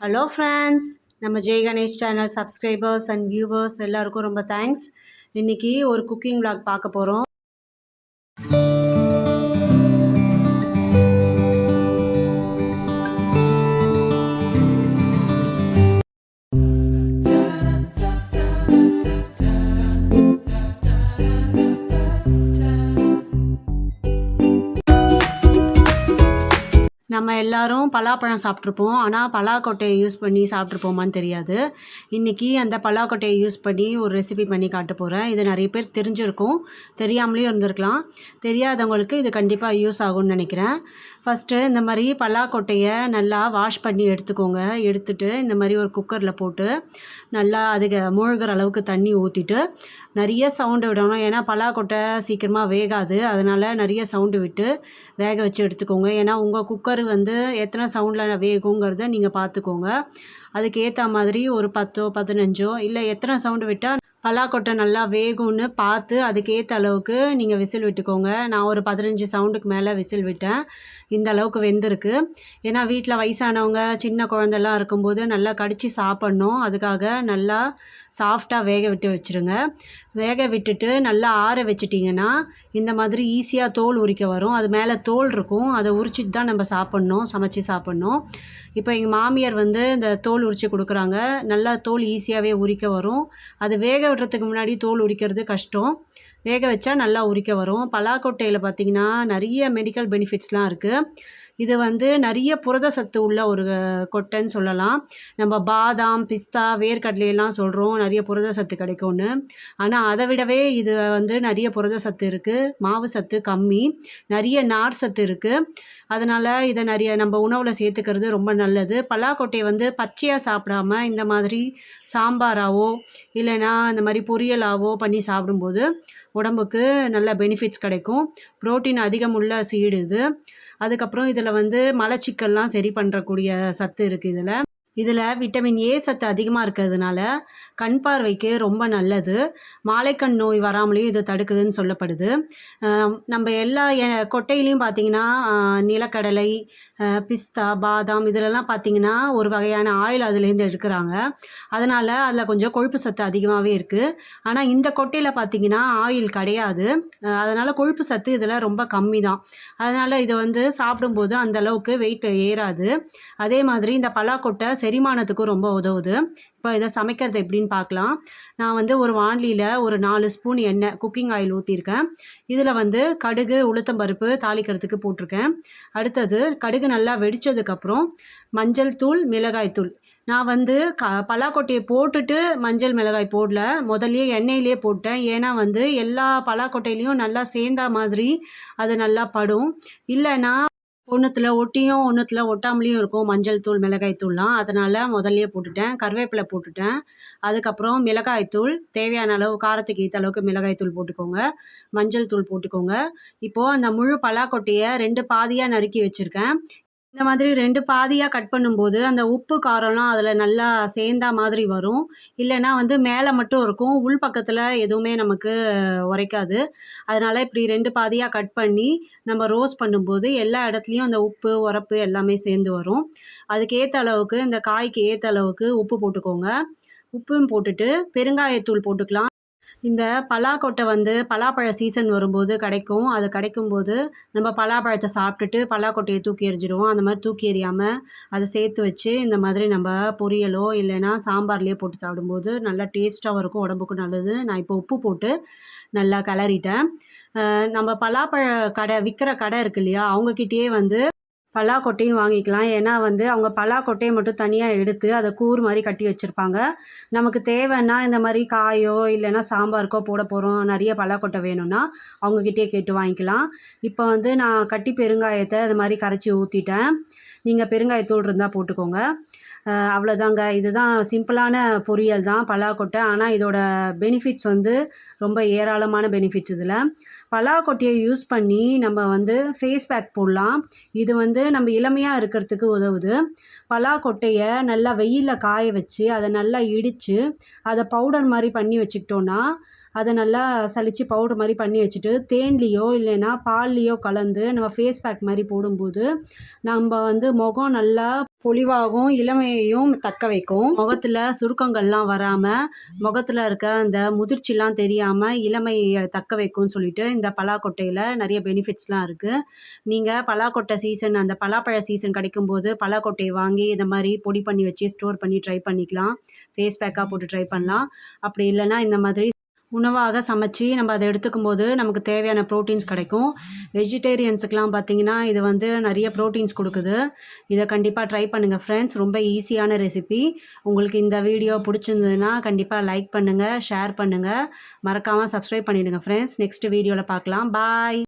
Hello friends நம்ம Jai Ganesh channel subscribers and viewers எல்லாருக்கும் ரொம்ப தேங்க்ஸ் இன்றைக்கி ஒரு குக்கிங் விளாக் பார்க்க போகிறோம் நம்ம எல்லாரும் பலாப்பழம் சாப்பிட்ருப்போம் ஆனால் பலாக்கொட்டையை யூஸ் பண்ணி சாப்பிட்ருப்போமான்னு தெரியாது. இன்றைக்கி அந்த பலாக்கொட்டையை யூஸ் பண்ணி ஒரு ரெசிபி பண்ணி காட்ட போகிறேன் இது நிறைய பேர் தெரிஞ்சிருக்கும். தெரியாமலேயும் இருந்திருக்கலாம். தெரியாதவங்களுக்கு இது கண்டிப்பாக யூஸ் ஆகும்னு நினைக்கிறேன். ஃபஸ்ட்டு இந்த மாதிரி பலாக்கொட்டையை நல்லா வாஷ் பண்ணி எடுத்துக்கோங்க. எடுத்துட்டு இந்த மாதிரி ஒரு குக்கரில் போட்டு நல்லா அதுக்கு மூழ்கிற அளவுக்கு தண்ணி ஊற்றிட்டு நிறைய சவுண்டு விடணும். ஏன்னா பலாக்கொட்டை சீக்கிரமாக வேகாது. அதனால் நிறைய சவுண்டு விட்டு வேக வச்சு எடுத்துக்கோங்க. ஏன்னா உங்கள் குக்கர் வந்து எத்தனை சவுண்டில் வேகுங்கிறத நீங்கள் பார்த்துக்கோங்க. அதுக்கு ஏற்ற மாதிரி ஒரு பத்தோ பதினஞ்சோ இல்லை எத்தனை சவுண்டு விட்டால் பலாக்கொட்டை நல்லா வேகும்னு பார்த்து அதுக்கேற்ற அளவுக்கு நீங்கள் விசில் விட்டுக்கோங்க. நான் ஒரு பதினஞ்சு சவுண்டுக்கு மேலே விசில் விட்டேன். இந்த அளவுக்கு வெந்திருக்கு. ஏன்னா வீட்டில் வயசானவங்க சின்ன குழந்தெல்லாம் இருக்கும்போது நல்லா கடித்து சாப்பிட்ணும். அதுக்காக நல்லா சாஃப்டாக வேக விட்டு வச்சுருங்க. வேக விட்டுட்டு நல்லா ஆற வச்சிட்டிங்கன்னா இந்த மாதிரி ஈஸியாக தோல் உரிக்க வரும். அது மேலே தோல் இருக்கும். அதை உரிச்சிட்டு தான் நம்ம சாப்பிட்ணும் சமைச்சி சாப்பிட்ணும். இப்போ எங்கள் மாமியார் வந்து இந்த தோல் உரித்து கொடுக்குறாங்க. நல்லா தோல் ஈஸியாகவே உரிக்க வரும். அது வேக விடுறதுக்கு முன்னாடி தோல் உரிக்கிறது கஷ்டம். வேக வச்சா நல்லா உரிக்க வரும். பலாக்கொட்டையில் பார்த்திங்கன்னா நிறைய மெடிக்கல் பெனிஃபிட்ஸ்லாம் இருக்குது இது வந்து நிறைய புரத சத்து உள்ள ஒரு கொட்டைன்னு சொல்லலாம். நம்ம பாதாம் பிஸ்தா வேர்க்கடலையெல்லாம் சொல்கிறோம் நிறைய புரத சத்து கிடைக்கும்னு. ஆனால் அதை விடவே இது வந்து நிறைய புரத சத்து இருக்குது மாவு சத்து கம்மி. நிறைய நார் சத்து இருக்குது அதனால் இதை நிறைய நம்ம உணவில் சேர்த்துக்கிறது ரொம்ப நல்லது. பலாக்கொட்டையை வந்து பச்சையாக சாப்பிடாம இந்த மாதிரி சாம்பாராவோ இல்லைன்னா இந்த மாதிரி பொரியலாவோ பண்ணி சாப்பிடும்போது உடம்புக்கு நல்ல பெனிஃபிட்ஸ் கிடைக்கும். புரோட்டீன் அதிகம் உள்ள சீடு இது. அதுக்கப்புறம் இதில் வந்து மலச்சிக்கல்லாம் சரி பண்ணுறக்கூடிய சத்து இருக்குது இதில். இதில் விட்டமின் ஏ சத்து அதிகமாக இருக்கிறதுனால கண் பார்வைக்கு ரொம்ப நல்லது. மாலைக்கண் நோய் வராமலேயும் இது தடுக்குதுன்னு சொல்லப்படுது. நம்ம எல்லா கொட்டையிலையும் பார்த்தீங்கன்னா நிலக்கடலை பிஸ்தா பாதாம் இதிலெல்லாம் பார்த்தீங்கன்னா ஒரு வகையான ஆயில் அதுலேருந்து எடுக்கிறாங்க. அதனால் அதில் கொஞ்சம் கொழுப்பு சத்து அதிகமாகவே இருக்குது ஆனால் இந்த கொட்டையில் பார்த்தீங்கன்னா ஆயில் கிடையாது. அதனால் கொழுப்பு சத்து இதில் ரொம்ப கம்மி தான் அதனால் இதை வந்து சாப்பிடும்போது அந்த அளவுக்கு வெயிட் ஏறாது. அதே மாதிரி இந்த பலாக்கொட்டை செரிமானத்துக்கும் ரொம்ப உதவுது. இப்போ இதை சமைக்கிறது எப்படின்னு பார்க்கலாம் நான் வந்து ஒரு வாண்லியில் ஒரு நாலு ஸ்பூன் எண்ணெய் குக்கிங் ஆயில் ஊற்றிருக்கேன் இதில் வந்து கடுகு உளுத்தம்பருப்பு தாளிக்கிறதுக்கு போட்டிருக்கேன். அடுத்தது கடுகு நல்லா வெடித்ததுக்கப்புறம் மஞ்சள் தூள் மிளகாய் தூள். நான் வந்து க பலாக்கொட்டையை போட்டுட்டு மஞ்சள் மிளகாய் போடல. முதல்லையே எண்ணெயிலே போட்டேன். ஏன்னா வந்து எல்லா பலாக்கொட்டையிலையும் நல்லா சேர்ந்தா மாதிரி அது நல்லா படும். இல்லைன்னா ஒன்றுத்தில் ஒட்டியும் ஒன்றுத்தில் ஒட்டாமலேயும் இருக்கும். மஞ்சள் தூள் மிளகாய் தூள்லாம். அதனால் முதல்லையே போட்டுட்டேன். கருவேப்பிலை போட்டுட்டேன். அதுக்கப்புறம் மிளகாய் தூள். தேவையான அளவு காரத்துக்கு ஏற்ற அளவுக்கு மிளகாய் தூள் போட்டுக்கோங்க. மஞ்சள் தூள் போட்டுக்கோங்க. இப்போது அந்த முழு பலாக்கொட்டையை ரெண்டு பாதியாக நறுக்கி வச்சுருக்கேன். இந்த மாதிரி ரெண்டு பாதியாக கட் பண்ணும்போது அந்த உப்பு காரம்லாம் அதில் நல்லா சேர்ந்தா மாதிரி வரும். இல்லைன்னா வந்து மேலே மட்டும் இருக்கும். உள் பக்கத்தில் எதுவுமே நமக்கு உரைக்காது. அதனால் இப்படி ரெண்டு பாதியாக கட் பண்ணி நம்ம ரோஸ் பண்ணும்போது எல்லா இடத்துலையும் அந்த உப்பு உரப்பு எல்லாமே சேர்ந்து வரும். அதுக்கு ஏற்ற அளவுக்கு இந்த காய்க்கு ஏற்ற அளவுக்கு உப்பு போட்டுக்கோங்க. உப்பும் போட்டுட்டு பெருங்காயத்தூள் போட்டுக்கலாம். இந்த பலாக்கொட்டை வந்து பலாப்பழ சீசன் வரும்போது கிடைக்கும். அது கிடைக்கும்போது நம்ம பலாப்பழத்தை சாப்பிட்டுட்டு பலாக்கொட்டையை தூக்கி எறிஞ்சிடுவோம். அந்த மாதிரி தூக்கி எறியாமல் அதை சேர்த்து வச்சு இந்த மாதிரி நம்ம பொரியலோ இல்லைன்னா சாம்பார்லேயோ போட்டு சாப்பிடும்போது நல்லா டேஸ்ட்டாகவும் இருக்கும் உடம்புக்கும் நல்லது. நான் இப்போ உப்பு போட்டு நல்லா கிளறிட்டேன். நம்ம பலாப்பழ கடை விற்கிற கடை இருக்கு இல்லையா அவங்கக்கிட்டேயே வந்து பலாக்கொட்டையும் வாங்கிக்கலாம். ஏன்னா வந்து அவங்க பலாக்கொட்டையை மட்டும் தனியாக எடுத்து அதை கூறு மாதிரி கட்டி வச்சுருப்பாங்க. நமக்கு தேவைன்னா இந்த மாதிரி காயோ இல்லைன்னா சாம்பாருக்கோ போட போகிறோம் நிறைய பலாக்கொட்டை வேணும்னா அவங்கக்கிட்டே கேட்டு வாங்கிக்கலாம். இப்போ வந்து நான் கட்டி பெருங்காயத்தை அது மாதிரி கரைச்சி ஊற்றிட்டேன் நீங்கள் பெருங்காயத்தூள் இருந்தால் போட்டுக்கோங்க. அவ்வளோதாங்க இதுதான் சிம்பிளான பொரியல் தான் பலாக்கொட்டை. ஆனால் இதோட பெனிஃபிட்ஸ் வந்து ரொம்ப ஏராளமான பெனிஃபிட்ஸ் இதில். பலாக்கொட்டையை யூஸ் பண்ணி நம்ம வந்து ஃபேஸ் பேக் போடலாம். இது வந்து நம்ம இளமையாக இருக்கிறதுக்கு உதவுது. பலாக்கொட்டையை நல்லா வெயிலில் காய வச்சு அதை நல்லா இடித்து அதை பவுடர் மாதிரி பண்ணி வச்சுக்கிட்டோன்னா அதை நல்லா சளிச்சு பவுடர் மாதிரி பண்ணி வச்சுட்டு தேன்லேயோ இல்லைன்னா பால்லையோ கலந்து நம்ம ஃபேஸ் பேக் மாதிரி போடும்போது நம்ம வந்து முகம் நல்லா பொலிவாகவும் இளமையையும் தக்க வைக்கும். முகத்தில் சுருக்கங்கள்லாம் வராமல் முகத்தில் இருக்க அந்த முதிர்ச்சிலாம் தெரியாமல் இளமையை தக்க வைக்கும்னு சொல்லிட்டு இந்த பலாக்கொட்டையில் நிறைய பெனிஃபிட்ஸ்லாம் இருக்குது நீங்கள் பலாக்கொட்டை சீசன் அந்த பலாப்பழ சீசன் கிடைக்கும்போது பலாக்கொட்டையை வாங்கி இந்த மாதிரி பொடி பண்ணி வச்சு ஸ்டோர் பண்ணி ட்ரை பண்ணிக்கலாம். ஃபேஸ் பேக்காக போட்டு ட்ரை பண்ணலாம். அப்படி இல்லைன்னா இந்த மாதிரி உணவாக சமைச்சு நம்ம அதை எடுத்துக்கும் போது நமக்கு தேவையான ப்ரோட்டீன்ஸ் கிடைக்கும். வெஜிடேரியன்ஸுக்கெலாம் பார்த்தீங்கன்னா இது வந்து நிறைய ப்ரோட்டீன்ஸ் கொடுக்குது. இதை கண்டிப்பாக ட்ரை பண்ணுங்கள் ஃப்ரெண்ட்ஸ் ரொம்ப ஈஸியான ரெசிபி உங்களுக்கு இந்த வீடியோ பிடிச்சிருந்ததுன்னா கண்டிப்பாக லைக் பண்ணுங்கள் ஷேர் பண்ணுங்கள் மறக்காமல் சப்ஸ்கிரைப் பண்ணிவிடுங்க ஃப்ரெண்ட்ஸ் நெக்ஸ்ட் வீடியோவில் பார்க்கலாம். பாய்